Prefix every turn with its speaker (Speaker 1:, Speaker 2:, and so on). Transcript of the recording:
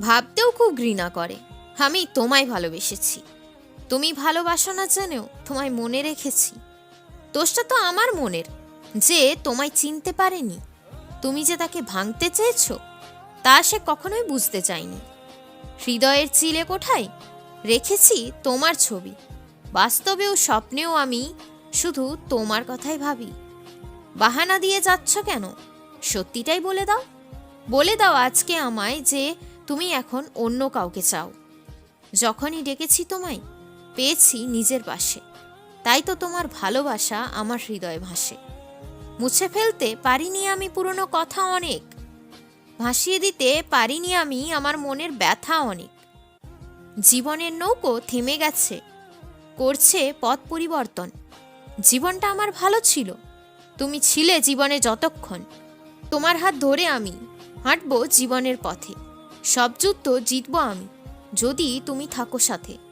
Speaker 1: ভাবতেও খুব ঘৃণা করে। আমি তোমায় ভালোবেসেছি। তুমি ভালোবাসো না জেনেও তোমায় মনে রেখেছি। দোষটা তো আমার মনের, যে তোমায় চিনতে পারেনি। তুমি যে তাকে ভাঙতে চেয়েছো, তা সে কখনোই বুঝতে চায়নি। হৃদয়ের চিলে কোঠায় রেখেছি তোমার ছবি। বাস্তবেও স্বপ্নেও আমি শুধু তোমার কথাই ভাবি। বাহানা দিয়ে যাচ্ছ কেন? সত্যিটাই বলে দাও। বলে দাও আজকে আমায় যে তুমি এখন অন্য কাউকে চাও। যখনই ডেকেছি তোমায়, পেয়েছি নিজের পাশে। তাই তো তোমার ভালোবাসা আমার হৃদয়ে ভাসে। মুছে ফেলতে পারিনি আমি পুরনো কথা অনেক। ভাসিয়ে দিতে পারিনি আমি আমার মনের ব্যথা অনেক। জীবনের নৌকো থেমে গেছে, করছে পথ পরিবর্তন। জীবনটা আমার ভালো ছিল, তুমি ছিলে জীবনে যতক্ষণ। তোমার হাত ধরে আমি হাঁটবো জীবনের পথে। সব যুদ্ধ জিতবো আমি যদি তুমি থাকো সাথে।